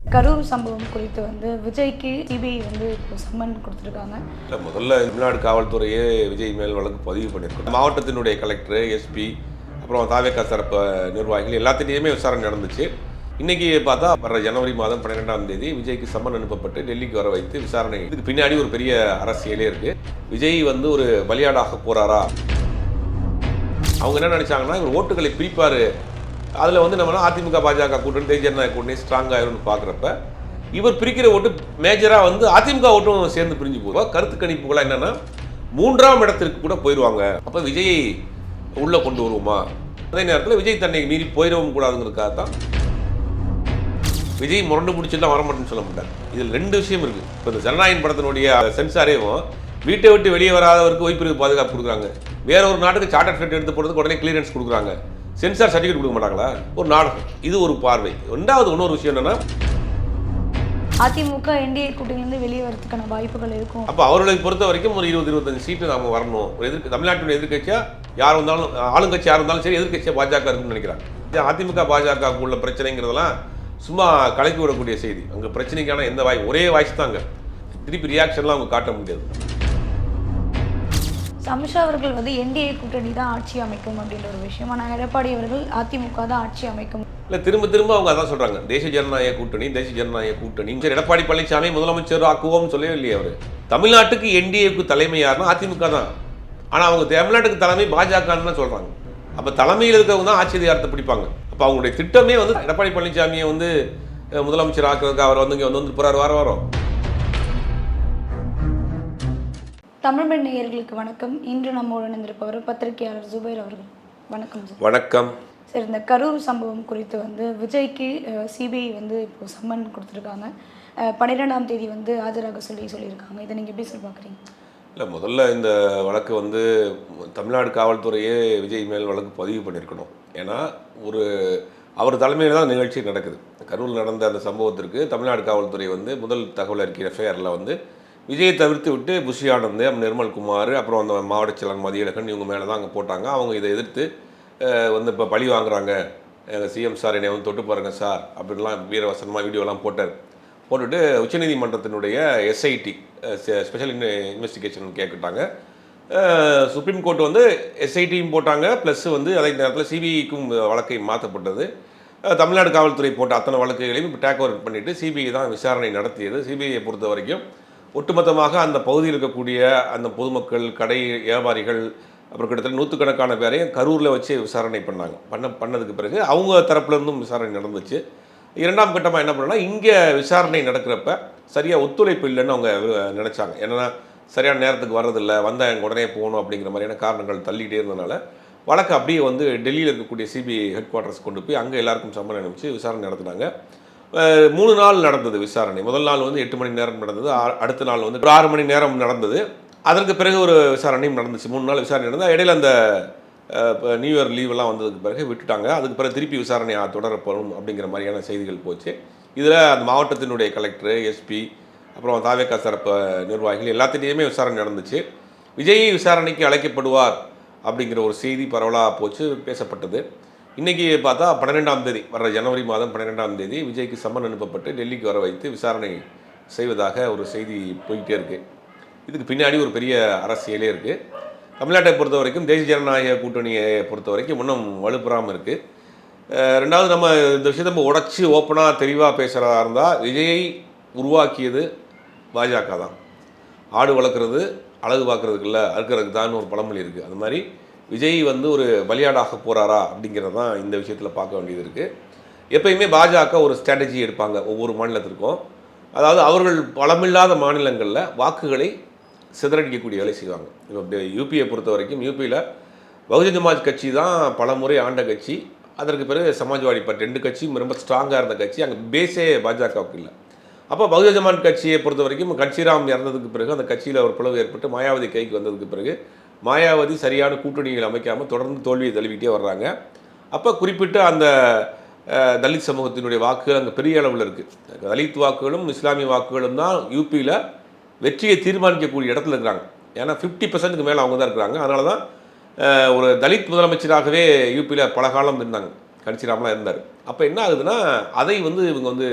கரூர் சம்பவம் குறித்து வந்து விஜய்க்கு சிபிஐ வந்து சம்மன் கொடுத்துருக்காங்க. இல்லை முதல்ல தமிழ்நாடு காவல்துறையே விஜய் மேல் வழக்கு பதிவு பண்ணியிருக்கோம் மாவட்டத்தினுடைய கலெக்டர் எஸ்பி அப்புறம் தாவேக்கா தரப்பு நிர்வாகிகள் எல்லாத்திலையுமே விசாரணை நடந்துச்சு. இன்னைக்கு பார்த்தா வர ஜனவரி மாதம் பன்னிரெண்டாம் தேதி விஜய்க்கு சம்மன் அனுப்பப்பட்டு டெல்லிக்கு வர வைத்து விசாரணை. இதுக்கு பின்னாடி ஒரு பெரிய அரசியலே இருக்கு. விஜய் வந்து ஒரு பலியாடாக போறாரா? அவங்க என்ன நினைச்சாங்கன்னா இவர் ஓட்டுகளை பிரிப்பாரு. அதில் வந்து நம்ம அதிமுக பாஜக கூட்டணி தேசிய ஜனநாயக கூட்டணி ஸ்ட்ராங் ஆயிரும்னு பார்க்குறப்ப இவர் பிரிக்கிற ஓட்டு மேஜராக வந்து அதிமுக ஓட்டும் சேர்ந்து பிரிஞ்சு போவா கருத்து கணிப்புகளாக என்னன்னா மூன்றாம் இடத்திற்கு கூட போயிடுவாங்க அப்போ விஜயை உள்ளே கொண்டு வருவோமா? அதே நேரத்தில் விஜய் தன்னை மீறி போயிடவும் கூடாதுங்கிறதுக்காக தான் விஜய் முரண்டு பிடிச்சிலாம் வர மாட்டேன்னு சொல்ல மாட்டார். இதில் ரெண்டு விஷயம் இருக்குது இப்போ இந்த ஜனநாயகன் படத்தினுடைய சென்சாரேவும் வீட்டை விட்டு வெளியே வராதவருக்கு ஒய்ப்பிற்கு பாதுகாப்பு கொடுக்குறாங்க. வேற ஒரு நாட்டுக்கு சார்ட்டர் ஃபிளைட் எடுத்து போகிறதுக்கு உடனே கிளியரன்ஸ் கொடுக்குறாங்க. சென்சார் சர்டிஃபிகேட் கொடுக்க மாட்டாங்களா? ஒரு நாடகம் இது ஒரு பார்வை. ரெண்டாவது இன்னொரு விஷயம் என்னன்னா அதிமுக என்டிஏ கூட்டணியிலேருந்து வெளியே வரதுக்கான வாய்ப்புகள் இருக்கும். அப்போ அவர்களை பொறுத்த வரைக்கும் ஒரு இருபது இருபத்தஞ்சு சீட்டு நாம வரணும். ஒரு எதிர்க்கு தமிழ்நாட்டினுடைய எதிர்க்கட்சியா யார் வந்தாலும் ஆளுங்கட்சி யார் இருந்தாலும் சரி எதிர்க்கட்சியா பாஜக இருக்குன்னு நினைக்கிறாங்க. அதிமுக பாஜக உள்ள பிரச்சனைங்கிறதெல்லாம் சும்மா கலக்கி விடக்கூடிய செய்தி. அங்கே பிரச்சனைக்கான எந்த வாய் ஒரே வாய்ஸ் தாங்க திருப்பி ரியாக்ஷன்லாம் அவங்க காட்ட முடியாது. அமித்ஷா அவர்கள் வந்து என்டிஏ கூட்டணி தான் ஆட்சி அமைக்கும் அப்படின்ற ஒரு விஷயம். ஆனால் எடப்பாடி அவர்கள் அதிமுக தான் ஆட்சி அமைக்கும். இல்லை திரும்ப திரும்ப அவங்க அதான் சொல்கிறாங்க தேசிய ஜனநாயக கூட்டணி தேசிய ஜனநாயக கூட்டணி. சரி எடப்பாடி பழனிசாமி முதலமைச்சர் ஆக்குவோம் சொல்லவே இல்லையே அவர். தமிழ்நாட்டுக்கு என்டிஏக்கு தலைமை யாருன்னா அதிமுக தான். ஆனால் அவங்க தமிழ்நாட்டுக்கு தலைமை பாஜகன்னு சொல்கிறாங்க அப்போ தலைமையில் இருக்கிறவங்க தான் ஆட்சி அதிகாரத்தை பிடிப்பாங்க. அப்போ அவங்களுடைய திட்டமே வந்து எடப்பாடி பழனிசாமியை வந்து முதலமைச்சர் ஆக்குறதுக்கு அவர் வந்து இங்கே வந்து வந்து போகிறார் வார வாரம். தமிழ் பெண் நேயர்களுக்கு வணக்கம். இன்று நம்மோடு இணைந்திருப்பவர் பத்திரிகையாளர் ஜுபைர் அவர்கள். வணக்கம் வணக்கம். சார் இந்த கரூர் சம்பவம் குறித்து வந்து விஜய்க்கு சிபிஐ வந்து இப்போ சம்மன் கொடுத்துருக்காங்க. பன்னிரெண்டாம் தேதி வந்து ஆஜராக சொல்லி சொல்லியிருக்காங்க. இதை நீங்கள் எப்படி சார் பார்க்குறீங்க? இல்லை முதல்ல இந்த வழக்கு வந்து தமிழ்நாடு காவல்துறையே விஜய் மேல் வழக்கு பதிவு பண்ணியிருக்கணும். ஏன்னா ஒரு அவர் தலைமையில் தான் நிகழ்ச்சி நடக்குது. கரூரில் நடந்த அந்த சம்பவத்திற்கு தமிழ்நாடு காவல்துறை வந்து முதல் தகவல் அறிக்கை எஃப்ஐஆரில் வந்து விஜயை தவிர்த்து விட்டு புஷி ஆனந்த் நிர்மல்குமார் அப்புறம் அந்த மாவட்ட செயலாளர் மதியழகன் இவங்க மேலே தான் அங்கே போட்டாங்க. அவங்க இதை எதிர்த்து வந்து இப்போ பழி வாங்குறாங்க. எங்கள் சிஎம் சார் என்னை வந்து தொட்டு பாருங்கள் சார் அப்படின்லாம் வீரவசனமாக வீடியோலாம் போட்டார். போட்டுட்டு உச்சநீதிமன்றத்தினுடைய எஸ்ஐடி ஸ்பெஷல் இன் இன்வெஸ்டிகேஷன் கேட்டுட்டாங்க. சுப்ரீம் கோர்ட் வந்து எஸ்ஐடியும் போட்டாங்க. ப்ளஸ் வந்து அதே நேரத்தில் சிபிஐக்கும் வழக்கை மாற்றப்பட்டது தமிழ்நாடு காவல்துறை போட்ட அத்தனை வழக்குகளையும் இப்போ டேக் ஓவர் பண்ணிவிட்டு சிபிஐ தான் விசாரணை நடத்தியது. சிபிஐயை பொறுத்த வரைக்கும் ஒட்டுமொத்தமாக அந்த பகுதியில் இருக்கக்கூடிய அந்த பொதுமக்கள் கடை வியாபாரிகள் அப்புறம் கிட்டத்தட்ட நூற்றுக்கணக்கான பேரையும் கரூரில் வச்சு விசாரணை பண்ணாங்க. பண்ண பண்ணதுக்கு பிறகு அவங்க தரப்புல இருந்தும் விசாரணை நடந்துச்சு. இரண்டாம் கட்டமாக என்ன பண்ணால் இங்கே விசாரணை நடக்கிறப்ப சரியாக ஒத்துழைப்பு இல்லைன்னு அவங்க நினச்சாங்க. ஏன்னா சரியான நேரத்துக்கு வர்றதில்ல வந்தால் எங்கள் உடனே போகணும் அப்படிங்கிற மாதிரியான காரணங்கள் தள்ளிகிட்டே இருந்தனால வழக்கு அப்படியே வந்து டெல்லியில் இருக்கக்கூடிய சிபிஐ ஹெட் குவார்ட்டர்ஸ் கொண்டு போய் அங்கே எல்லாருக்கும் சம்மன் அனுப்பிச்சு விசாரணை நடத்தினாங்க. மூணு நாள் நடந்தது விசாரணை. முதல் நாள் வந்து எட்டு மணி நேரம் நடந்தது. அடுத்த நாள் வந்து ஒரு ஆறு மணி நேரம் நடந்தது. அதற்கு பிறகு ஒரு விசாரணையும் நடந்துச்சு. மூணு நாள் விசாரணை நடந்தால் இடையில அந்த நியூ இயர் லீவெல்லாம் வந்ததுக்கு பிறகு விட்டுட்டாங்க. அதுக்கு பிறகு திருப்பி விசாரணை தொடரப்படும் அப்படிங்கிற மாதிரியான செய்திகள் போச்சு. இதில் அந்த மாவட்டத்தினுடைய கலெக்டர் எஸ்பி அப்புறம் தாவேக்கா சிறப்பு நிர்வாகிகள் எல்லாத்திட்டையுமே விசாரணை நடந்துச்சு. விஜய் விசாரணைக்கு அழைக்கப்படுவார் அப்படிங்கிற ஒரு செய்தி பரவலாக போச்சு பேசப்பட்டது. இன்றைக்கி பார்த்தா பன்னிரெண்டாம் தேதி வர ஜனவரி மாதம் பன்னிரெண்டாம் தேதி விஜய்க்கு சம்மன் அனுப்பப்பட்டு டெல்லிக்கு வர வைத்து விசாரணை செய்வதாக ஒரு செய்தி போயிட்டே இருக்குது இதுக்கு பின்னாடி ஒரு பெரிய அரசியலே இருக்குது தமிழ்நாட்டை பொறுத்த வரைக்கும் தேசிய ஜனநாயக கூட்டணியை பொறுத்த வரைக்கும் இன்னும் வலுப்புறாமல் இருக்குது ரெண்டாவது நம்ம இந்த விஷயத்தை நம்ம உடச்சி ஓப்பனாக தெளிவாக பேசுகிறதா இருந்தால் விஜயை உருவாக்கியது பாஜக தான். ஆடு வளர்க்குறது அழகு பார்க்குறதுக்கு இல்லை அறுக்கிறதுக்கு தான் ஒரு பழமொழி இருக்குது அது மாதிரி விஜய் வந்து ஒரு பலியாடாக போகிறாரா அப்படிங்கிறது தான் இந்த விஷயத்தில் பார்க்க வேண்டியது இருக்குது எப்பயுமே பாஜக ஒரு ஸ்ட்ராட்டஜி எடுப்பாங்க ஒவ்வொரு மாநிலத்திற்கும். அதாவது அவர்கள் பலமில்லாத மாநிலங்களில் வாக்குகளை சிதறடிக்கக்கூடிய வேலை செய்வாங்க. இப்போ யூபியை பொறுத்த வரைக்கும் யூபியில் பகுஜன் சமாஜ் கட்சி தான் பல முறை ஆண்ட கட்சி. அதற்கு பிறகு சமாஜ்வாடி பார்ட்டி ரெண்டு கட்சியும் ரொம்ப ஸ்ட்ராங்காக இருந்த கட்சி. அங்கே பேஸே பாஜகவுக்கு இல்லை. அப்போ பகுஜன் சமாஜ் கட்சியை பொறுத்த வரைக்கும் கட்சிராம் இறந்ததுக்கு பிறகு அந்த கட்சியில் ஒரு பிளவு ஏற்பட்டு மாயாவதி கைக்கு வந்ததுக்கு பிறகு மாயாவதி சரியான கூட்டணிகள் அமைக்காமல் தொடர்ந்து தோல்வியை தழுவிட்டே வர்றாங்க. அப்போ குறிப்பிட்ட அந்த தலித் சமூகத்தினுடைய வாக்குகள் அங்கே பெரிய அளவில் இருக்குது தலித் வாக்குகளும் இஸ்லாமிய வாக்குகளும் தான் யூபியில் வெற்றியை தீர்மானிக்கக்கூடிய இடத்துல இருக்கிறாங்க. ஏன்னா ஃபிஃப்டி பர்சன்ட்டுக்கு மேலே அவங்க தான் இருக்கிறாங்க. அதனால தான் ஒரு தலித் முதலமைச்சராகவே யூபியில் பல காலம் இருந்தாங்க கணிச்சிராமலாம் இருந்தார். அப்போ என்ன ஆகுதுன்னா அதை வந்து இவங்க வந்து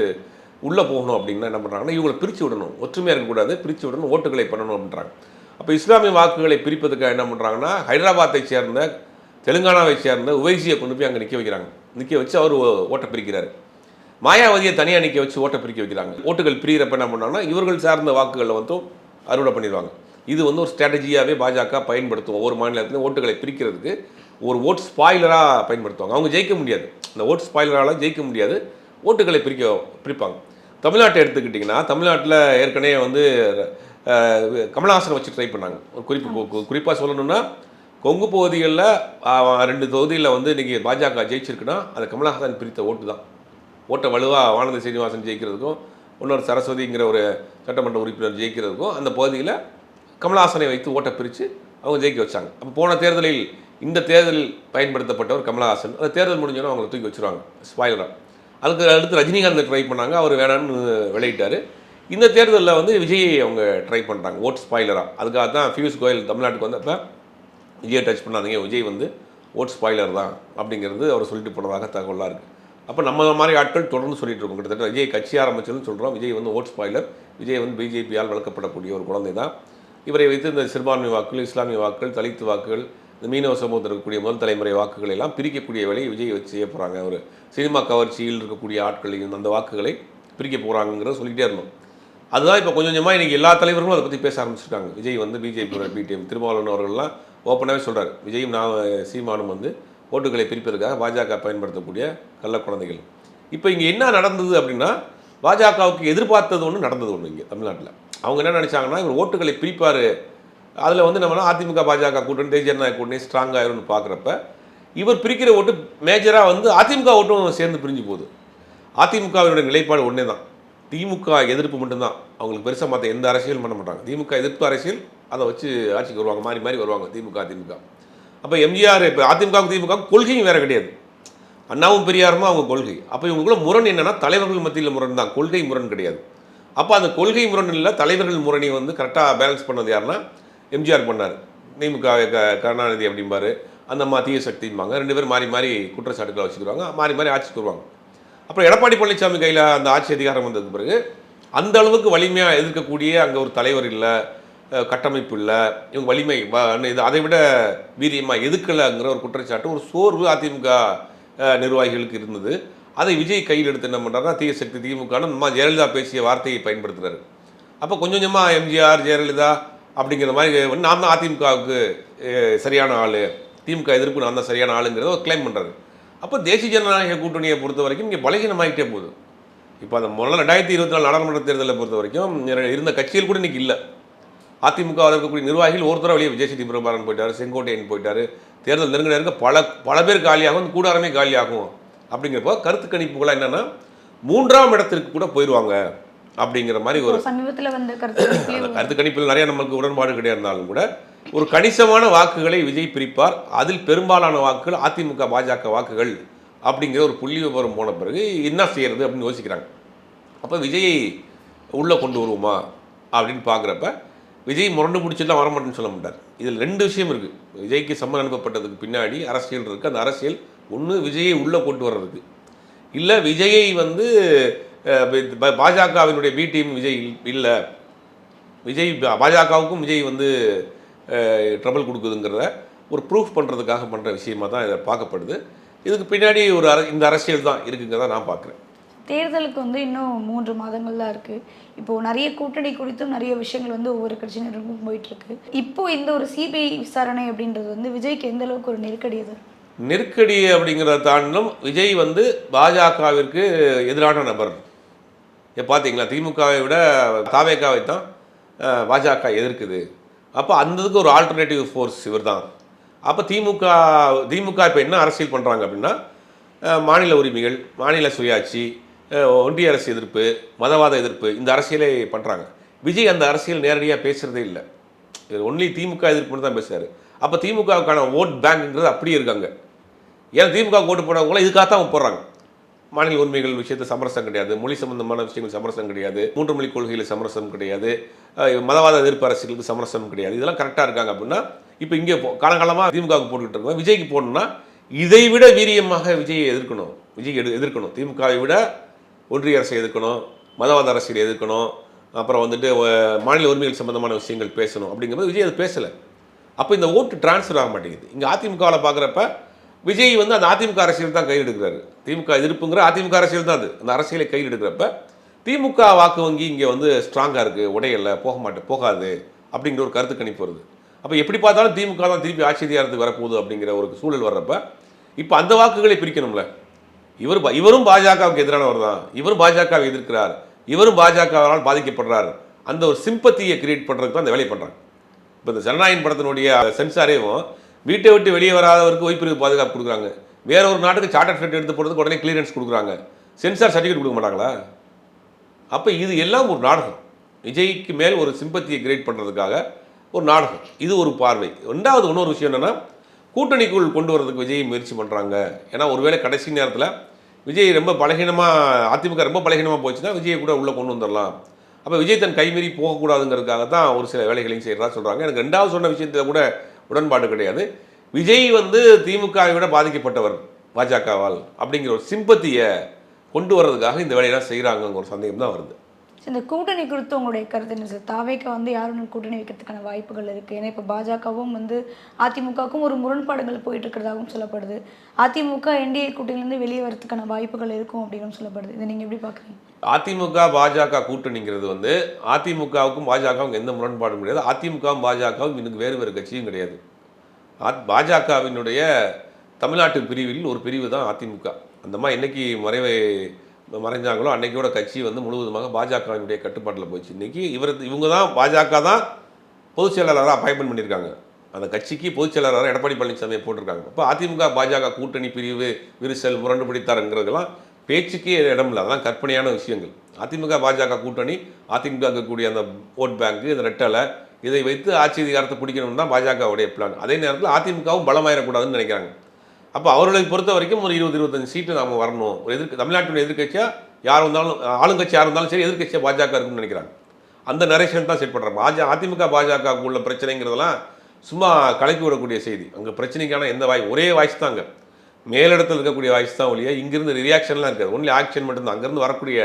உள்ளே போகணும் அப்படின்னா என்ன பண்ணுறாங்கன்னா இவங்களை பிரித்து விடணும். ஒற்றுமையாக இருக்கக்கூடாது. பிரித்து விடணும். ஓட்டுகளை பண்ணணும் அப்படின்றாங்க. அப்போ இஸ்லாமிய வாக்குகளை பிரிப்பதுக்காக என்ன பண்ணுறாங்கன்னா ஹைதராபாத்தை சேர்ந்த தெலுங்கானாவை சேர்ந்த உவைசியை கொண்டு போய் அங்கே நிற்க வைக்கிறாங்க. நிற்க வச்சு அவர் ஓட்டை பிரிக்கிறாரு. மாயாவதியை தனியாக நிற்க வச்சு ஓட்டை பிரிக்க வைக்கிறாங்க. ஓட்டுகள் பிரிகிறப்ப என்ன பண்ணாங்கன்னா இவர்கள் சார்ந்த வாக்குகளை வந்து அறுவடை பண்ணிடுவாங்க. இது வந்து ஒரு ஸ்ட்ராட்டஜியாகவே பாஜக பயன்படுத்தும். ஒவ்வொரு மாநிலத்திலும் ஓட்டுகளை பிரிக்கிறதுக்கு ஒரு ஓட் ஸ்பாய்லராக பயன்படுத்துவாங்க. அவங்க ஜெயிக்க முடியாது. இந்த ஓட் ஸ்பாய்லரால் ஜெயிக்க முடியாது. ஓட்டுகளை பிரிக்க பிரிப்பாங்க. தமிழ்நாட்டை எடுத்துக்கிட்டிங்கன்னா தமிழ்நாட்டில் ஏற்கனவே வந்து கமலஹாசனை வச்சு ட்ரை பண்ணாங்க. ஒரு குறிப்பு குறிப்பாக சொல்லணும்னா கொங்கு பகுதிகளில் ரெண்டு தொகுதியில் வந்து இன்றைக்கி பாஜக ஜெயிச்சிருக்குன்னா அது கமலஹாசன் பிரித்த ஓட்டு தான். ஓட்டை வலுவாக வானதி சீனிவாசன் ஜெயிக்கிறதுக்கும் இன்னொரு சரஸ்வதிங்கிற ஒரு சட்டமன்ற உறுப்பினர் ஜெயிக்கிறதுக்கும் அந்த பகுதியில் கமலஹாசனை வைத்து ஓட்டை பிரித்து அவங்க ஜெயிக்க வச்சாங்க. அப்போ போன தேர்தலில் இந்த தேர்தலில் பயன்படுத்தப்பட்டவர் கமலஹாசன். அந்த தேர்தல் முடிஞ்சோன்னா அவங்களை தூக்கி வச்சுருவாங்க. ஸ்பாயிலராக அதுக்கு அடுத்து ரஜினிகாந்த் ட்ரை பண்ணாங்க. அவர் வேணான்னு விளையிட்டார். இந்த தேர்தலில் வந்து விஜயை அவங்க ட்ரை பண்ணுறாங்க ஓட் ஸ்பாய்லராக அதுக்காக தான் பியூஷ் கோயல் தமிழ்நாட்டுக்கு வந்தப்போ விஜயை டச் பண்ணாதீங்க. விஜய் வந்து ஓட் ஸ்பாய்லர் தான் அப்படிங்கிறது அவர் சொல்லிட்டு போனதாக தகவலாக இருக்குது அப்போ நம்ம மாதிரி ஆட்கள் தொடர்ந்து சொல்லிட்டு இருக்கோம். கிட்டத்தட்ட விஜய் கட்சி ஆரம்பிச்சதுன்னு சொல்கிறோம் விஜய் வந்து ஓட் ஸ்பாய்லர் விஜய் வந்து பிஜேபியால் வளர்க்கப்படக்கூடிய ஒரு குழந்தை தான். இவரை வைத்து இந்த சிறுபான்மை வாக்குகள் இஸ்லாமிய வாக்குகள் தலித்து வாக்குகள் இந்த மீனவ சமூகத்தில் இருக்கக்கூடிய முதல் தலைமுறை வாக்குகளை எல்லாம் பிரிக்கக்கூடிய வேலையை விஜய் வச்சு செய்ய போகிறாங்க ஒரு சினிமா கவர்ச்சியில் இருக்கக்கூடிய ஆட்களையும் அந்த வாக்குகளை பிரிக்க போகிறாங்கங்கிறத சொல்லிகிட்டே இருந்தோம். அதுதான் இப்போ கொஞ்சம் கொஞ்சமாக இன்றைக்கி எல்லா தலைவர்களும் அதை பற்றி பேச ஆரம்பிச்சிருக்காங்க. விஜய் வந்து பிஜேபி பிடிஎம் திருமாவளவன் அவர்கள்லாம் ஓப்பனாகவே சொல்கிறார் விஜயும் நான் சீமானும் வந்து ஓட்டுகளை பிரிப்பதற்காக பாஜக பயன்படுத்தக்கூடிய கள்ள குழந்தைகள். இப்போ இங்கே என்ன நடந்தது அப்படின்னா பாஜகவுக்கு எதிர்பார்த்தது ஒன்று நடந்தது ஒன்று இங்கே தமிழ்நாட்டில். அவங்க என்ன நினச்சாங்கன்னா இவர் ஓட்டுகளை பிரிப்பார். அதில் வந்து நம்ம அதிமுக பாஜக கூட்டணி தேசிய ஜனநாயக கூட்டணி ஸ்ட்ராங் ஆயிரும்னு பார்க்குறப்ப இவர் பிரிக்கிற ஓட்டு மேஜராக வந்து அதிமுக ஓட்டும் சேர்ந்து பிரிஞ்சு போகுது. அதிமுகவினுடைய நிலைப்பாடு ஒன்றே தான் திமுக எதிர்ப்பு மட்டும்தான். அவங்களுக்கு பெருசாக மற்ற எந்த அரசியலும் பண்ண மாட்டாங்க. திமுக எதிர்ப்பு அரசியல் அதை வச்சு ஆட்சிக்கு வருவாங்க மாறி மாறி வருவாங்க திமுக அதிமுக அப்போ எம்ஜிஆர் இப்போ அதிமுக திமுக கொள்கையும் வேறு கிடையாது. அண்ணாவும் பெரியாருமா அவங்க கொள்கை. அப்போ இவங்களுக்குள்ள முரண் என்னென்னா தலைவர்கள் மத்தியில் முரண் தான். கொள்கை முரண் கிடையாது. அப்போ அந்த கொள்கை முரண் இல்லை தலைவர்கள் முரணை வந்து கரெக்டாக பேலன்ஸ் பண்ணது யாருன்னா எம்ஜிஆர் பண்ணார். திமுக க- கருணாநிதி அப்படிம்பாரு. அந்த அம்மா தீய சக்திம்பாங்க. ரெண்டு பேரும் மாறி மாறி குற்றச்சாட்டுகளை வச்சுக்கிறாங்க மாறி மாறி ஆட்சிக்கு வருவாங்க. அப்புறம் எடப்பாடி பழனிசாமி கையில் அந்த ஆட்சி அதிகாரம் வந்ததுக்கு பிறகு அந்த அளவுக்கு வலிமையாக எதிர்க்கக்கூடிய அங்கே ஒரு தலைவர் இல்லை கட்டமைப்பு இல்லை இவங்க வலிமை இது அதை விட வீரியமாக எதுக்கலைங்கிற ஒரு குற்றச்சாட்டு ஒரு சோர்வு அதிமுக நிர்வாகிகளுக்கு இருந்தது. அதை விஜய் கையில் எடுத்து என்ன பண்ணுறாருன்னா தீய சக்தி திமுகன்னு நம்ம ஜெயலலிதா பேசிய வார்த்தையை பயன்படுத்துறாரு. அப்போ கொஞ்சம் கொஞ்சமாக எம்ஜிஆர் ஜெயலலிதா அப்படிங்கிற மாதிரி நான் தான் அதிமுகவுக்கு சரியான ஆள். திமுக எதிர்ப்பு நான் தான் சரியான ஆளுங்கிறத ஒரு கிளைம் பண்ணுறாரு அப்போ தேசிய ஜனநாயக கூட்டணியை பொறுத்த வரைக்கும் இங்கே பலகீனமாகிட்டே போகுது. இப்போ அந்த முதல்ல ரெண்டாயிரத்தி இருபத்தி நாலு நாடாளுமன்ற தேர்தலை பொறுத்த வரைக்கும் இர- இருந்த கட்சிகள் கூட இன்னைக்கு இல்லை. அதிமுக இருக்கக்கூடிய நிர்வாகிகள் ஒருத்தர வெளியே விஜய் சேதி பிரபாரன் போயிட்டாரு செங்கோட்டையன் போயிட்டாரு தேர்தல் நெருங்க நெருங்க பல பல பேர் காலியாகும் கூடாரமே காலியாகும். அப்படிங்கிறப்போ கருத்து கணிப்புகளாக என்னன்னா மூன்றாம் இடத்திற்கு கூட போயிடுவாங்க அப்படிங்கிற மாதிரி ஒரு சமீபத்தில் வந்த கருத்து கணிப்பில் நிறைய நமக்கு உடன்பாடு கிடையாதுனாலும் கூட ஒரு கணிசமான வாக்குகளை விஜய் பிரிப்பார். அதில் பெரும்பாலான வாக்குகள் அதிமுக பாஜக வாக்குகள் அப்படிங்கிற ஒரு புள்ளி விவரம் போன பிறகு என்ன செய்யறது அப்படின்னு யோசிக்கிறாங்க. அப்போ விஜயை உள்ளே கொண்டு வருவோமா அப்படின்னு பார்க்குறப்ப விஜய் முரண்டு பிடிச்செல்லாம் வரமாட்டேன்னு சொல்ல மாட்டார். இதில் ரெண்டு விஷயம் இருக்குது விஜய்க்கு சம்மன் அனுப்பப்பட்டதுக்கு பின்னாடி அரசியல் இருக்குது அந்த அரசியல் ஒன்று விஜயை உள்ளே கொண்டு வர்றதுக்கு. இல்லை விஜயை வந்து ப- பாஜகவினுடைய பி டீம் விஜய் இல்லை. விஜய் பாஜகவுக்கும் விஜய் வந்து ட்ரபிள் கொடுக்குதுங்கிறத ஒரு ப்ரூஃப் பண்ணுறதுக்காக பண்ணுற விஷயமா தான் இதை பார்க்கப்படுது. இதுக்கு பின்னாடி ஒரு அர இந்த அரசியல் தான் இருக்குங்கிறத நான் பார்க்குறேன். தேர்தலுக்கு வந்து இன்னும் மூன்று மாதங்கள் தான் இருக்குது இப்போது நிறைய கூட்டணி குறித்தும் நிறைய விஷயங்கள் வந்து ஒவ்வொரு கட்சியினருக்கும் போயிட்டு இருக்கு. இப்போ இந்த ஒரு சிபிஐ விசாரணை அப்படின்றது வந்து விஜய்க்கு எந்த அளவுக்கு ஒரு நெருக்கடி அது? நெருக்கடி அப்படிங்கிறத தாண்டிலும் விஜய் வந்து பாஜகவிற்கு எதிரான நபர். பார்த்தீங்களா? திமுகவை விட தாவேக்காவை தான் பாஜக எதிர்க்குது. அப்போ அந்த இதுக்கு ஒரு ஆல்டர்னேட்டிவ் ஃபோர்ஸ் இவர் தான் அப்போ திமுக திமுக இப்போ என்ன அரசியல் பண்ணுறாங்க அப்படின்னா மாநில உரிமைகள் மாநில சுயாட்சி ஒன்றிய அரசு எதிர்ப்பு மதவாத எதிர்ப்பு இந்த அரசியலை பண்ணுறாங்க விஜய் அந்த அரசியல் நேரடியாக பேசுகிறதே இல்லை. இது ஒன்லி திமுக எதிர்ப்பு தான் பேசுகிறார் அப்போ திமுகவுக்கான ஓட் பேங்க்ங்கிறது அப்படியே இருக்காங்க. ஏன்னா திமுக ஓட்டு போனவங்களாம் இதுக்காக தான் போடுறாங்க. மாநில உரிமைகள் விஷயத்தில் சமரசம் கிடையாது. மொழி சம்பந்தமான விஷயங்கள் சமரசம் கிடையாது. மூன்று மொழி கொள்கையில் சமரசம் கிடையாது. மதவாத எதிர்ப்பு அரசியலுக்கு சமரசம் கிடையாது. இதெல்லாம் கரெக்டாக இருக்காங்க அப்படின்னா இப்போ இங்கே காலங்காலமாக திமுகவுக்கு போட்டுக்கிட்டு இருக்கோம். விஜய்க்கு போடணும்னா இதை விட வீரியமாக விஜயை எதிர்க்கணும். விஜய் எடு எதிர்க்கணும். திமுகவை விட ஒன்றிய அரசை எதிர்க்கணும். மதவாத அரசியல் எதிர்க்கணும். அப்புறம் வந்துட்டு மாநில உரிமைகள் சம்பந்தமான விஷயங்கள் பேசணும். அப்படிங்கும்போது விஜய் அது பேசலை. அப்போ இந்த ஓட்டு டிரான்ஸ்ஃபர் ஆக மாட்டேங்குது. இங்கே அதிமுகவில் பார்க்குறப்ப விஜய் வந்து அந்த அதிமுக அரசியல் தான் கையில் எடுக்கிறாரு. திமுக எதிர்ப்புங்கிற அதிமுக அரசியல் தான் அது. அந்த அரசியலை கையில் எடுக்கிறப்ப திமுக வாக்கு வங்கி இங்கே வந்து ஸ்ட்ராங்காக இருக்குது உடையல போக மாட்டே போகாது அப்படிங்கிற ஒரு கருத்து கணிப்பு வருது. அப்போ எப்படி பார்த்தாலும் திமுக தான் திருப்பி ஆட்சி அதிகாரத்துக்கு வரப்போகுது அப்படிங்கிற ஒரு சூழல் வர்றப்ப இப்போ அந்த வாக்குகளை பிரிக்கணும்ல. இவர் பா- இவரும் பாஜகவுக்கு எதிரானவர் தான். இவரும் பாஜகவை எதிர்க்கிறார். இவரும் பாஜகவால் பாதிக்கப்படுறார். அந்த ஒரு சிம்பத்தியை கிரியேட் பண்ணுறதுக்கு தான் அந்த வேலையை பண்ணுறாங்க இப்போ இந்த ஜனநாயகன் படத்தினுடைய சென்சாரையும் வீட்டை விட்டு வெளியே வராதவருக்கு ஓய்ப்பிரிவு பாதுகாப்பு கொடுக்குறாங்க. வேற ஒரு நாட்டுக்கு சார்ட்டர் ஃபிளைட் எடுத்து போகிறதுக்கு உடனே கிளியரன்ஸ் கொடுக்குறாங்க. சென்சார் சர்டிஃபிகேட் கொடுக்க மாட்டாங்களா? அப்போ இது எல்லாம் ஒரு நாடகம். விஜய்க்கு மேல் ஒரு சிம்பத்தியை கிரியேட் பண்ணுறதுக்காக ஒரு நாடகம். இது ஒரு பார்வை. ரெண்டாவது இன்னொரு விஷயம் என்னென்னா கூட்டணிக்குள் கொண்டு வரதுக்கு விஜய் முயற்சி பண்ணுறாங்க ஏன்னா ஒருவேளை கடைசி நேரத்தில் விஜய் ரொம்ப பலகீனமாக அதிமுக ரொம்ப பலகீனமாக போச்சுன்னா விஜயை கூட உள்ளே கொண்டு வந்துடலாம் அப்போ விஜய் தன் கைமீறி போகக்கூடாதுங்கிறதுக்காக தான் ஒரு சில வேலைகளையும் செய்கிறதா சொல்கிறாங்க எனக்கு ரெண்டாவது சொன்ன விஷயத்தில் கூட உடன்பாடு கிடையாது. விஜய் வந்து திமுகவை விட பாதிக்கப்பட்டவர் பாஜகவால் அப்படிங்கிற ஒரு சிம்பத்தியை கொண்டு வர்றதுக்காக இந்த வேலையெல்லாம் செய்கிறாங்கங்கிற ஒரு சந்தேகம் தான் வருது. இந்த கூட்டணி குறித்து உங்களுடைய கருத்து என்ன சார்? தாவேக்கு வந்து யாருன்னு கூட்டணி வைக்கிறதுக்கான வாய்ப்புகள் இருக்கு? ஏன்னா இப்போ பாஜகவும் வந்து அதிமுகவுக்கும் ஒரு முரண்பாடுகள் போயிட்டு இருக்கிறதாகவும் சொல்லப்படுது. அதிமுக என்டிஏ கூட்டணியிலேருந்து வெளியே வரதுக்கான வாய்ப்புகள் இருக்கும் அப்படின்னு சொல்லப்படுது. இதை நீங்க எப்படி பார்க்குறீங்க அதிமுக பாஜக கூட்டணிங்கிறது வந்து அதிமுகவுக்கும் பாஜகவுக்கும் எந்த முரண்பாடும் கிடையாது. அதிமுகவும் பாஜகவும் இன்னும் வேறு வேறு கட்சியும் கிடையாது. பாஜகவினுடைய தமிழ்நாட்டு பிரிவில் ஒரு பிரிவு தான் அதிமுக. அந்த மாதிரி என்னைக்கு மறைவை மறைஞ்சாங்களோ அன்னைக்கோட கட்சி வந்து முழுவதுமாக பாஜகவினுடைய கட்டுப்பாட்டில் போச்சு இன்றைக்கி இவர் இவங்க தான் பாஜக தான் பொதுச் செயலாளராக அப்பாயின்மெண்ட் பண்ணியிருக்காங்க. அந்த கட்சிக்கு பொதுச் செயலாளராக எடப்பாடி பழனிசாமியை போட்டிருக்காங்க. இப்போ அதிமுக பாஜக கூட்டணி பிரிவு விரிசல் முரண்டு பிடித்தாருங்கிறதுலாம் பேச்சுக்கே இடம் இல்லை. அதெல்லாம் கற்பனையான விஷயங்கள். அதிமுக பாஜக கூட்டணி அதிமுக இருக்கக்கூடிய அந்த ஓட் பேங்க்கு இந்த ரெட்டலை இதை வைத்து ஆட்சி அதிகாரத்தை பிடிக்கணும்னு தான் பாஜகவுடைய பிளான் அதே நேரத்தில் அதிமுகவும் பலமாயிடக்கூடாதுன்னு நினைக்கிறாங்க. அப்போ அவர்களை பொறுத்த வரைக்கும் ஒரு இருபது இருபத்தஞ்சு சீட்டு நாம் வரணும். ஒரு எதிர்க்க தமிழ்நாட்டினுடைய எதிர்க்கட்சியாக யார் வந்தாலும் ஆளுங்கட்சி யார் சரி எதிர்க்கட்சியாக பாஜக இருக்கும்னு நினைக்கிறாங்க. அந்த நரேஷன் தான் செட் பண்ணுறாங்க பாஜ அதிமுக பாஜக உள்ள பிரச்சனைங்கிறதெல்லாம் சும்மா கலக்கி விடக்கூடிய செய்தி. அங்கே பிரச்சனைக்கான எந்த வாய் ஒரே வாய்ஸ் தான் அங்கே. மேலிடத்தில் இருக்கக்கூடிய வாய்ஸ் தான் ஒழிய இங்கிருந்து ரியாக்ஷன்லாம் இருக்காது. ஒன்லி ஆக்ஷன் மட்டும்தான். அங்கேருந்து வரக்கூடிய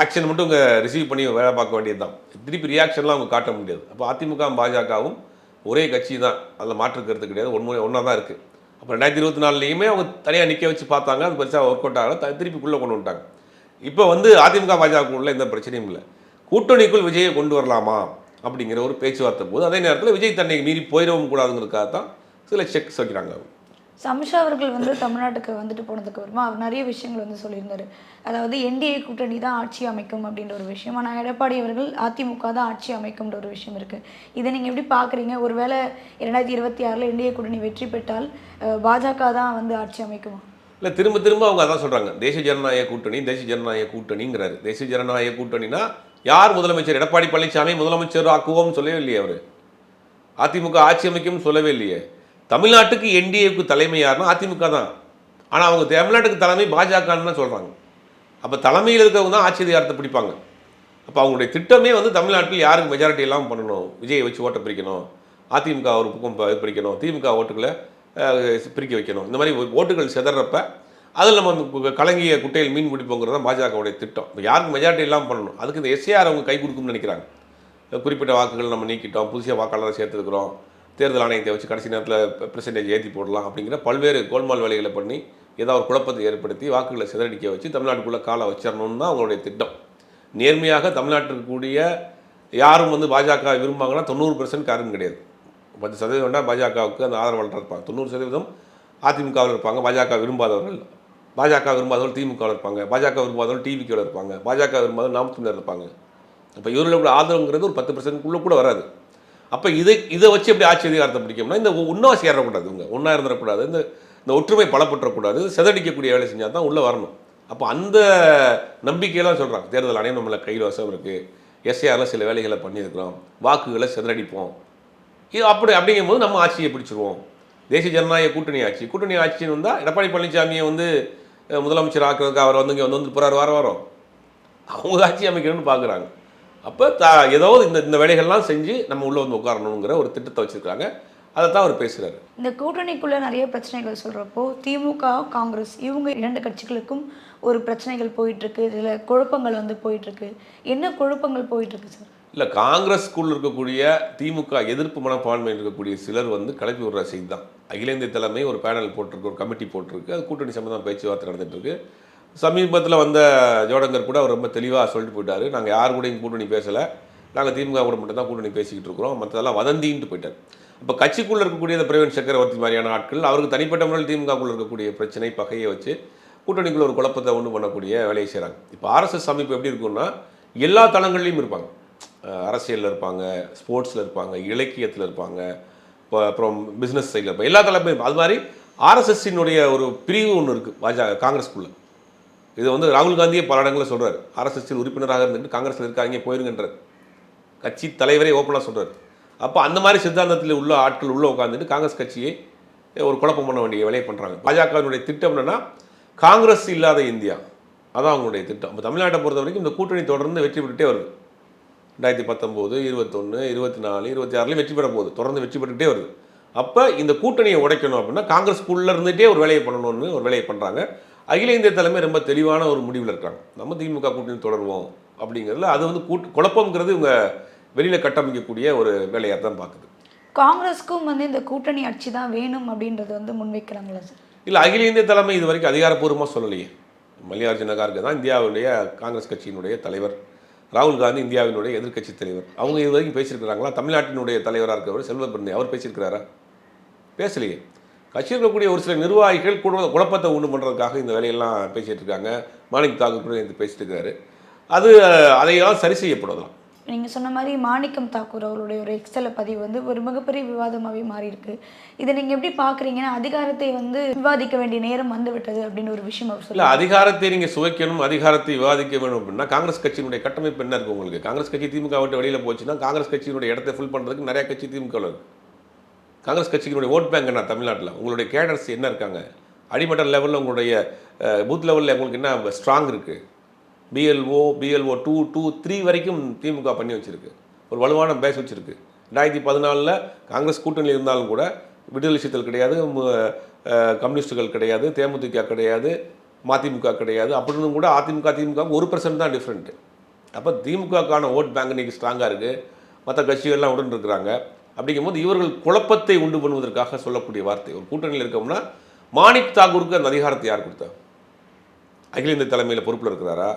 ஆக்ஷன் மட்டும் இங்கே ரிசீவ் பண்ணி வேலை பார்க்க வேண்டியது தான் திருப்பி ரியாக்ஷன்லாம் அவங்க காட்ட முடியாது. அப்போ அதிமுக பாஜகவும் ஒரே கட்சி தான். அதில் மாற்று கருத்து கிடையாது. ஒன்று ஒன்றா தான் இருக்குது அப்போ ரெண்டாயிரத்தி இருபத்தி நாலுலேயுமே அவங்க தனியாக நிற்க வச்சு பார்த்தாங்க. அது பெருசாக ஒர்க் அவுட் ஆகல. திருப்பிக்குள்ளே கொண்டு வந்துட்டாங்க. இப்போ வந்து அதிமுக பாஜகவுக்குள்ள எந்த பிரச்சனையும் இல்லை. கூட்டணிக்குள் விஜயை கொண்டு வரலாமா? அப்படிங்கிற ஒரு பேச்சுவார்த்தை போது அதே நேரத்தில் விஜய் தன்னை மீறி போயிடவும் கூடாதுங்கிறதுக்காக தான் சில செக்ஸ் வைக்கிறாங்க அவங்க. சம்ஷா அவர்கள் வந்து தமிழ்நாட்டுக்கு வந்துட்டு போனதுக்கு அப்புறமா அவர் நிறைய விஷயங்கள் வந்து சொல்லியிருந்தாரு. அதாவது என்டிஏ கூட்டணி தான் ஆட்சி அமைக்கும் அப்படின்ற ஒரு விஷயம். ஆனால் எடப்பாடி அவர்கள் அதிமுக தான் ஆட்சி அமைக்கும்ன்ற ஒரு விஷயம் இருக்கு. இதை நீங்கள் எப்படி பார்க்குறீங்க ஒருவேளை இரண்டாயிரத்தி இருபத்தி ஆறில் என்டிஏ கூட்டணி வெற்றி பெற்றால் பாஜக தான் வந்து ஆட்சி அமைக்குமா? இல்லை திரும்ப திரும்ப அவங்க அதான் சொல்கிறாங்க தேசிய ஜனநாயக கூட்டணி தேசிய ஜனநாயக கூட்டணிங்கிறாரு. தேசிய ஜனநாயக கூட்டணினா யார் முதலமைச்சர்? எடப்பாடி பழனிசாமி முதலமைச்சர் ஆக்குவோம்னு சொல்லவே இல்லையே அவர். அதிமுக ஆட்சி அமைக்கும்னு சொல்லவே இல்லையே. தமிழ்நாட்டுக்கு என்டிஏக்கு தலைமை யாருன்னா அதிமுக தான். ஆனால் அவங்க தமிழ்நாட்டுக்கு தலைமை பாஜகன்னு தான் சொல்கிறாங்க அப்போ தலைமையில் இருக்கிறவங்க தான் ஆட்சி அதிகாரத்தை பிடிப்பாங்க. அப்போ அவங்களுடைய திட்டமே வந்து தமிழ்நாட்டில் யாருக்கு மெஜாரிட்டி எல்லாம் பண்ணணும்? விஜயை வச்சு ஓட்டை பிரிக்கணும். அதிமுக ஒரு பக்கம் இது பிரிக்கணும். திமுக ஓட்டுகளை பிரிக்க வைக்கணும். இந்த மாதிரி ஓட்டுகள் சிதறப்ப அதில் நம்ம கலங்கிய குட்டையில் மீன் பிடிப்போங்கிறது தான் பாஜகவுடைய திட்டம். இப்போ யாருக்கு மெஜாரிட்டி எல்லாம் பண்ணணும்? அதுக்கு இந்த எஸ்ஏஆர் அவங்க கை கொடுக்கும்னு நினைக்கிறாங்க. குறிப்பிட்ட வாக்குகள் நம்ம நீக்கிட்டோம். புதுசாக வாக்காளரை சேர்த்துருக்குறோம். தேர்தல் ஆணையத்தை வச்சு கடைசி நேரத்தில் பெர்சன்டேஜ் ஏற்றி போடலாம் அப்படிங்கிற பல்வேறு கோல்மால் வேலைகளை பண்ணி ஏதாவது ஒரு குழப்பத்தை ஏற்படுத்தி வாக்குகளை சிதறடிக்க வச்சு தமிழ்நாட்டுக்குள்ளே காலை வச்சிடணும்னு தான் அவங்களுடைய திட்டம். நேர்மையாக தமிழ்நாட்டில் கூடிய யாரும் வந்து பாஜக விரும்பாங்கன்னா தொண்ணூறு பர்சன்ட் காரணம் கிடையாது. பத்து சதவீதம் வேண்டாம் பாஜகவுக்கு அந்த ஆதரவாளர் இருப்பாங்க. தொண்ணூறு சதவீதம் அதிமுகவில் இருப்பாங்க. பாஜக விரும்பாதவர்கள் பாஜக விரும்பாதவர்கள் திமுகவில் இருப்பாங்க. பாஜக விரும்பாதவர்கள் டிவிக்கில் இருப்பாங்க. பாஜக விரும்பாதவர்கள் நாம் தமிழர் இருப்பாங்க. அப்போ கூட ஆதரவுங்கிறது ஒரு பத்து பர்சன்ட்குள்ளே கூட வராது. அப்போ இதை இதை வச்சு எப்படி ஆட்சி அதிகாரத்தை பிடிக்கும்னா இந்த ஒன்றா சேரக்கூடாது இவங்க. ஒன்றா இருந்துடக்கூடாது இந்த இந்த ஒற்றுமை பலப்பற்றக்கூடாது. செதடிக்கக்கூடிய வேலை செஞ்சால் தான் உள்ளே வரணும். அப்போ அந்த நம்பிக்கையெல்லாம் சொல்கிறாங்க தேர்தல் ஆணையம் நம்மளை கையில் வசம் இருக்குது எஸ்ஏஆரில் சில வேலைகளை பண்ணியிருக்கிறோம். வாக்குகளை சிதறடிப்போம். இது அப்படி அப்படிங்கும்போது நம்ம ஆட்சியை பிடிச்சிருவோம். தேசிய ஜனநாயக கூட்டணி ஆட்சி. கூட்டணி ஆட்சின்னு வந்தால் எடப்பாடி பழனிசாமியை வந்து முதலமைச்சர் ஆக்குறதுக்கு அவர் வந்து இங்கே வந்து வந்து போகிறார் வாரம் வாரம். அவங்க ஆட்சி அமைக்கணும்னு பார்க்குறாங்க அப்போ த ஏதோ இந்த இந்த வேலைகள்லாம் செஞ்சு நம்ம உள்ளே வந்து உட்காரணுங்கிற ஒரு திட்டத்தை வச்சுருக்காங்க அதை தான் அவர் பேசுகிறாரு இந்த கூட்டணிக்குள்ள நிறைய பிரச்சனைகள் சொல்றப்போ திமுக காங்கிரஸ் இவங்க இரண்டு கட்சிகளுக்கும் ஒரு பிரச்சனைகள் போயிட்டு இருக்கு இதுல குழப்பங்கள் வந்து போயிட்டு இருக்கு என்ன குழப்பங்கள் போயிட்டு இருக்கு சார்? இல்லை காங்கிரஸ்க்குள் இருக்கக்கூடிய திமுக எதிர்ப்பு மனப்பான்மை இருக்கக்கூடிய சிலர் வந்து கிளப்பி விடுற செய்தி தான். அகில இந்திய தலைமை ஒரு பேனல் போட்டிருக்கு ஒரு கமிட்டி போட்டிருக்கு. அது கூட்டணி சம்பந்தம் பேச்சுவார்த்தை நடந்துட்டு இருக்கு சமீபத்தில் வந்த ஜோடங்கர் கூட அவர் ரொம்ப தெளிவாக சொல்லிட்டு போயிட்டார். நாங்கள் யார் கூடயும் கூட்டணி பேசலை. நாங்கள் திமுக கூட மட்டும் தான் கூட்டணி பேசிக்கிட்டு இருக்கிறோம். மற்றதெல்லாம் வதந்தின்ட்டு போயிட்டார். இப்போ கட்சிக்குள்ளே இருக்கக்கூடிய இந்த பிரவீன் சக்கரவர்த்தி மாதிரியான ஆட்கள் அவருக்கு தனிப்பட்ட முறையில் திமுகக்குள்ளே இருக்கக்கூடிய பிரச்சனை பகையை வச்சு கூட்டணிக்குள்ள ஒரு குழப்பத்தை ஒன்று பண்ணக்கூடிய வேலையை செய்கிறாங்க இப்போ ஆர்எஸ்எஸ் அமைப்பு எப்படி இருக்கும்னா எல்லா தளங்கள்லையும் இருப்பாங்க. அரசியலில் இருப்பாங்க ஸ்போர்ட்ஸில் இருப்பாங்க இலக்கியத்தில் இருப்பாங்க இப்போ அப்புறம் பிஸ்னஸ் சைடில் இருப்பாங்க. எல்லா தலைமையும் அது மாதிரி ஆர்எஸ்எஸ்ஸினுடைய ஒரு பிரிவு ஒன்று இருக்குது பாஜக காங்கிரஸ்குள்ளே இது வந்து ராகுல் காந்தியே பல இடங்களில் சொல்கிறார் ஆர்எஸ்எஸ்சில் உறுப்பினராக இருந்துட்டு காங்கிரஸில் இருக்காங்க போயிருங்கன்றார். கட்சி தலைவரே ஓப்பனாக சொல்கிறார் அப்போ அந்த மாதிரி சித்தாந்தத்தில் உள்ள ஆட்கள் உள்ளே உட்காந்துட்டு காங்கிரஸ் கட்சியை ஒரு குழப்பம் பண்ண வேண்டிய வேலையை பண்ணுறாங்க பாஜகவினுடைய திட்டம் என்னென்னா காங்கிரஸ் இல்லாத இந்தியா. அதான் அவங்களுடைய திட்டம். இப்போ தமிழ்நாட்டை பொறுத்த வரைக்கும் இந்த கூட்டணி தொடர்ந்து வெற்றி பெற்றுட்டே வருது. ரெண்டாயிரத்தி பத்தொம்போது இருபத்தொன்று இருபத்தி நாலு இருபத்தி ஆறுலையும் வெற்றி பெற போகுது. தொடர்ந்து வெற்றி பெற்றுகிட்டே வருது. அப்போ இந்த கூட்டணியை உடைக்கணும் அப்படின்னா காங்கிரஸ்குள்ளே இருந்துகிட்டே ஒரு வேலையை பண்ணணும்னு ஒரு வேலையை பண்ணுறாங்க அகில இந்திய தலைமை ரொம்ப தெளிவான ஒரு முடிவில் இருக்காங்க. நம்ம திமுக கூட்டணி தொடருவோம் அப்படிங்கிறதுல அது வந்து கூட்டு குழப்பம்ங்கிறது இவங்க வெளியில் கட்டமைக்கக்கூடிய ஒரு வேலையாக தான் பார்க்குது. காங்கிரஸ்க்கும் வந்து இந்த கூட்டணி ஆட்சி தான் வேணும் அப்படின்றது வந்து முன்வைக்கிறாங்களா சார்? இல்லை அகில இந்திய தலைமை இது வரைக்கும் அதிகாரப்பூர்வமாக சொல்லலையே. மல்லிகார்ஜுன கார்கே தான் இந்தியாவுடைய காங்கிரஸ் கட்சியினுடைய தலைவர். ராகுல் காந்தி இந்தியாவினுடைய எதிர்க்கட்சி தலைவர். அவங்க இது வரைக்கும் பேசியிருக்கிறாங்களா? தமிழ்நாட்டினுடைய தலைவராக இருக்கிறவர் செல்வ பிரணை. அவர் பேசியிருக்கிறாரா? பேசலையே. கட்சியில் இருக்கக்கூடிய ஒரு சில நிர்வாகிகள் கூட குழப்பத்தை உண்டு பண்ணுறதுக்காக இந்த வேலையெல்லாம் பேசிட்டு இருக்காங்க. மாணிக் தாக்கூர் இது பேசிட்டு இருக்காரு. அது அதையெல்லாம் சரி செய்யப்படலாம். நீங்கள் சொன்ன மாதிரி மாணிக்கம் தாக்கூர் அவருடைய ஒரு எக்ஸல பதிவு வந்து ஒரு மிகப்பெரிய விவாதமாகவே மாறி இருக்கு இதை நீங்கள் எப்படி பார்க்குறீங்கன்னா அதிகாரத்தை வந்து விவாதிக்க வேண்டிய நேரம் வந்து விட்டது அப்படின்னு ஒரு விஷயம் அவர் இல்லை சொல்லுவார் அதிகாரத்தை நீங்கள் சுவைக்கணும் அதிகாரத்தை விவாதிக்க வேணும் அப்படின்னா காங்கிரஸ் கட்சியினுடைய கட்டமைப்பு என்ன இருக்குது உங்களுக்கு? காங்கிரஸ் கட்சி திமுக விட்டு வெளியில் போச்சுன்னா காங்கிரஸ் கட்சியினுடைய இடத்தை ஃபில் பண்ணுறதுக்கு நிறைய கட்சி திமுக இருக்கு. காங்கிரஸ் கட்சியினுடைய ஓட் பேங்க் என்ன தமிழ்நாட்டில்? உங்களுடைய கேடர்ஸ் என்ன இருக்காங்க? அடிமட்ட லெவலில் உங்களுடைய பூத் லெவலில் உங்களுக்கு என்ன ஸ்ட்ராங் இருக்குது BLO BLO two two three வரைக்கும் திமுக பண்ணி வச்சுருக்கு. ஒரு வலுவான பேஸ் வச்சுருக்கு. ரெண்டாயிரத்தி பதினாலில் காங்கிரஸ் கூட்டணியில் இருந்தாலும் கூட விடுதலை சிறுத்தைகள் கிடையாது கம்யூனிஸ்ட்டுகள் கம்யூனிஸ்டுகள் கிடையாது தேமுதிக கிடையாது மதிமுக கிடையாது. அப்படின்னு கூட அதிமுக திமுக ஒரு பர்சன்ட் தான் டிஃப்ரெண்ட்டு அப்போ திமுகக்கான ஓட் பேங்க் இன்றைக்கி ஸ்ட்ராங்காக இருக்குது மற்ற கட்சிகள்லாம் உடன் இருக்கிறாங்க. அப்படிங்கும்போது இவர்கள் குழப்பத்தை உண்டு பண்ணுவதற்காக சொல்லக்கூடிய வார்த்தை. ஒரு கூட்டணியில் இருக்கோம்னா மாணிக் தாகூருக்கு அந்த அதிகாரத்தை யார் கொடுத்தா? அகில இந்திய தலைமையில் பொறுப்பில் இருக்கிறாரா?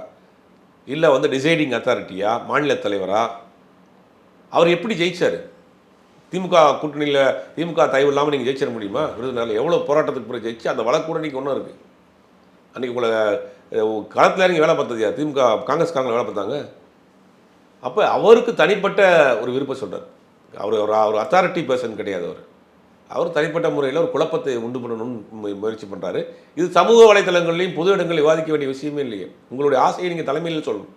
இல்லை வந்து டிசைடிங் அத்தாரிட்டியா மாநில தலைவரா? அவர் எப்படி ஜெயிச்சார்? திமுக கூட்டணியில் திமுக தயவு இல்லாமல் நீங்கள் ஜெயிச்சிட முடியுமா? விருதுனால எவ்வளோ போராட்டத்துக்கு பிறகு ஜெயிச்சு அந்த வழக்கு கூட ஒன்றும் இருக்குது அன்றைக்கி உங்களை களத்தில் இறங்கி வேலை பார்த்தது யார்? திமுக காங்கிரஸ்காரங்க வேலை பார்த்தாங்க. அப்போ அவருக்கு தனிப்பட்ட ஒரு விருப்பம் சொல்கிறார் அவர் ஒரு அவர் அத்தாரிட்டி பர்சன் கிடையாது அவர். அவர் தனிப்பட்ட முறையில் ஒரு குழப்பத்தை உண்டு பண்ணணும்னு மு- முயற்சி பண்ணுறாரு இது சமூக வலைதளங்கள்லையும் பொது இடங்களில் விவாதிக்க வேண்டிய விஷயமே இல்லையே. உங்களுடைய ஆசையை நீங்கள் தலைமையில் சொல்லணும்.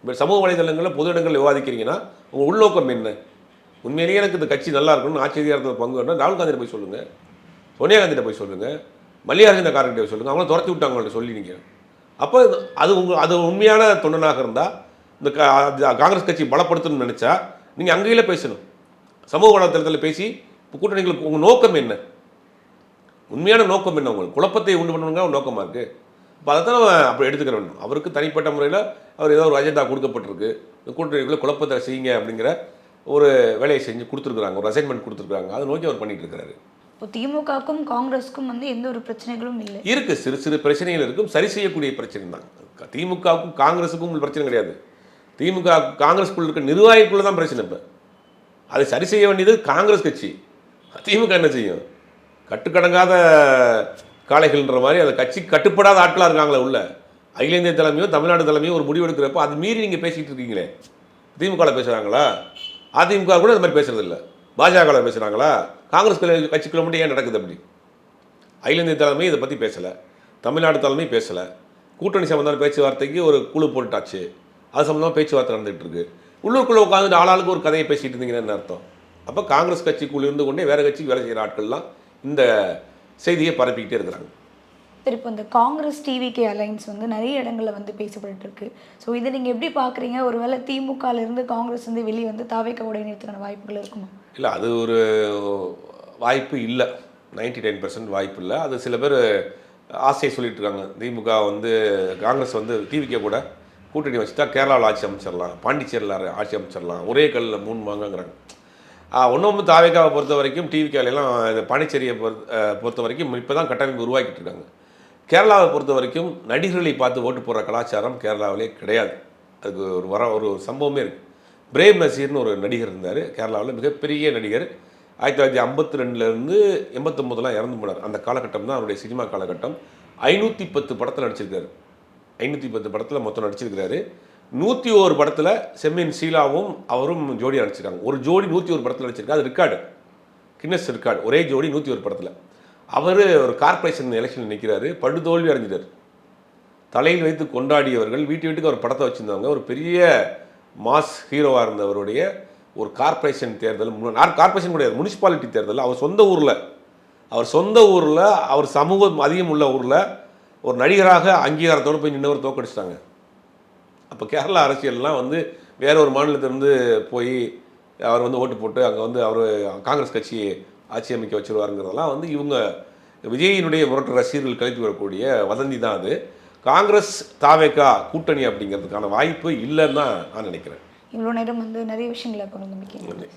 இப்போ சமூக வலைதளங்களில் பொது இடங்களில் விவாதிக்கிறீங்கன்னா உங்கள் உள்நோக்கம் என்ன? உண்மையிலேயே எனக்கு இந்த கட்சி நல்லா இருக்கணும்னு ஆட்சி பங்கு வேணும் ராகுல் காந்திட்ட போய் சொல்லுங்கள் சோனியா காந்திட்ட போய் சொல்லுங்கள் மல்லிகார்ஜுன காரர்கிட்ட போய் சொல்லுங்கள் அவங்கள துரத்தி விட்டாங்கள்ட்ட சொல்லி நீங்கள் அப்போ அது உங்கள் அது உண்மையான தொண்டனாக இருந்தால் இந்த கா- காங்கிரஸ் கட்சி பலப்படுத்தணும்னு நினச்சா நீங்கள் அங்கேயில பேசணும். சமூக வலைத்தளத்தில் பேசி இப்போ கூட்டணிகளுக்கு உங்கள் நோக்கம் என்ன? உண்மையான நோக்கம் என்ன உங்களுக்கு? குழப்பத்தை உண்டு பண்ணணுங்க ஒரு நோக்கமாக இருக்குது இப்போ அதை தான் அப்படி எடுத்துக்கிற வேண்டும். அவருக்கு தனிப்பட்ட முறையில் அவர் ஏதோ ஒரு அஜெண்டா கொடுக்கப்பட்டிருக்கு. இந்த கூட்டணிக்குள்ள குழப்பத்தை செய்யுங்க அப்படிங்கிற ஒரு வேலையை செஞ்சு கொடுத்துருக்குறாங்க. ஒரு அசைன்மெண்ட் கொடுத்துருக்காங்க அதை நோக்கி அவர் பண்ணிட்டு இருக்கிறாரு இப்போ திமுகவுக்கும் காங்கிரஸுக்கும் வந்து எந்த ஒரு பிரச்சனைகளும் இல்லை. இருக்கு. சிறு சிறு பிரச்சனைகள் இருக்கும். சரி செய்யக்கூடிய பிரச்சனை தான். திமுகவுக்கும் காங்கிரஸுக்கும் பிரச்சனை கிடையாது. திமுக காங்கிரஸ்குள்ள இருக்க நிர்வாகிக்குள்ள தான் பிரச்சனை இப்போ. அதை சரி செய்ய வேண்டியது காங்கிரஸ் கட்சி. திமுக என்ன செய்யும்? கட்டுக்கடங்காத காளைகள்ன்ற மாதிரி அந்த கட்சி கட்டுப்படாத ஆட்களாக இருக்காங்களே உள்ள. அகில இந்திய தலைமையோ தமிழ்நாடு தலைமையோ ஒரு முடிவு எடுக்கிறப்போ அது மீறி நீங்கள் பேசிக்கிட்டு இருக்கீங்களே. திமுகவில் பேசுகிறாங்களா அதிமுக கூட இந்த மாதிரி பேசுகிறதில்ல பாஜகவில் பேசுகிறாங்களா காங்கிரஸ் கட்சிக்குள்ள மட்டும் ஏன் நடக்குது அப்படி? அகில இந்திய தலைமை இதை பற்றி பேசலை. தமிழ்நாடு தலைமை பேசலை. கூட்டணி சம்பந்தமான பேச்சுவார்த்தைக்கு ஒரு குழு போட்டாச்சு அது சம்மந்தமாக பேச்சுவார்த்தை நடந்துகிட்டு இருக்குது உள்ளூருக்குள்ளே உட்காந்துட்டு ஆளாளுக்கு ஒரு கதையை பேசிட்டு இருந்தீங்கன்னு அர்த்தம். அப்போ காங்கிரஸ் கட்சிக்குள்ள இருந்து கொண்டே வேற கட்சிக்கு வேலை செய்கிற ஆட்கள்லாம் இந்த செய்தியை பரப்பிக்கிட்டே இருக்கிறாங்க. சரி இப்போ இந்த காங்கிரஸ் டிவிகே அலைன்ஸ் வந்து நிறைய இடங்களில் வந்து பேசப்பட்டு இருக்கு ஸோ இதை நீங்கள் எப்படி பார்க்குறீங்க? ஒருவேளை திமுகல இருந்து காங்கிரஸ் வந்து வெளியே வந்து தாவேக்க உடையினத்துக்கான வாய்ப்புகள் இருக்குமா? இல்லை அது ஒரு வாய்ப்பு இல்லை. நைன்டி நைன் பர்சன்ட் வாய்ப்பு இல்லை. அது சில பேர் ஆசையை சொல்லிட்டு இருக்காங்க. திமுக வந்து காங்கிரஸ் வந்து டிவிக்கே கூட கூட்டணி வச்சுட்டா கேரளாவில் ஆட்சி அமைச்சிடலாம் பாண்டிச்சேரியில் ஆட்சி அமைச்சிடலாம் ஒரே கல்லில் மூணு வாங்கங்கிறாங்க. ஒன்றும் ஒன்று தாவேக்காவை பொறுத்த வரைக்கும் டிவிக்காலெல்லாம் இந்த பாண்டிச்சேரியை பொறுத்த பொறுத்த வரைக்கும் இப்போ தான் கட்டமைப்பு உருவாக்கிட்டு இருக்காங்க. கேரளாவை பொறுத்த வரைக்கும் நடிகர்களை பார்த்து ஓட்டு போடுற கலாச்சாரம் கேரளாவிலே கிடையாது. அதுக்கு ஒரு வர ஒரு சம்பவமே இருக்குது பிரேம் நசீர்னு ஒரு நடிகர் இருந்தார் கேரளாவில் மிகப்பெரிய நடிகர். ஆயிரத்தி தொள்ளாயிரத்தி ஐம்பத்தி ரெண்டுலேருந்து எண்பத்தொம்போதெல்லாம் இறந்து போனார். அந்த காலகட்டம் தான் அவருடைய சினிமா காலகட்டம். ஐநூற்றி பத்து படத்தில் நடிச்சிருக்காரு. ஐநூற்றி பத்து படத்தில் மொத்தம் நடிச்சிருக்கிறாரு. நூற்றி ஒரு படத்தில் செம்மின் சீலாவும் அவரும் ஜோடி நடிச்சிருக்காங்க. ஒரு ஜோடி நூற்றி ஒரு படத்தில் நடிச்சிருக்காரு அது ரெக்கார்டு. Guinness record. ஒரே ஜோடி நூற்றி ஒரு படத்தில். அவர் ஒரு கார்ப்பரேஷன் எலெக்ஷனில் நிற்கிறாரு படுதோல்வி அடைஞ்சிட்டார். தலையில் வைத்து கொண்டாடியவர்கள் வீட்டு வீட்டுக்கு ஒரு படத்தை வச்சுருந்தவங்க ஒரு பெரிய மாஸ் ஹீரோவாக இருந்தவருடைய ஒரு கார்ப்பரேஷன் தேர்தல் கார்பரேஷன் கிடையாது முனிசிபாலிட்டி தேர்தல். அவர் சொந்த ஊரில். அவர் சொந்த ஊரில் அவர் சமூகம் அதிகம் உள்ள ஊரில் ஒரு நடிகராக அங்கீகாரத்தோடு போய் நின்றவர் தோக்கடிச்சிட்டாங்க அப்போ கேரளா அரசியல்லாம் வந்து வேற ஒரு மாநிலத்திலிருந்து போய் அவர் வந்து ஓட்டு போட்டு அங்கே வந்து அவர் காங்கிரஸ் கட்சி ஆட்சி அமைக்க வச்சிருவாருங்கிறதெல்லாம் வந்து இவங்க விஜயினுடைய முரட்டு ரசிகர்கள் கழித்து வரக்கூடிய வதந்தி தான் அது. காங்கிரஸ் தாவேக்கா கூட்டணி அப்படிங்கிறதுக்கான வாய்ப்பு இல்லைன்னு தான் நான் நினைக்கிறேன். இவ்வளோ நேரம் வந்து நிறைய விஷயங்களை கொண்டு வந்து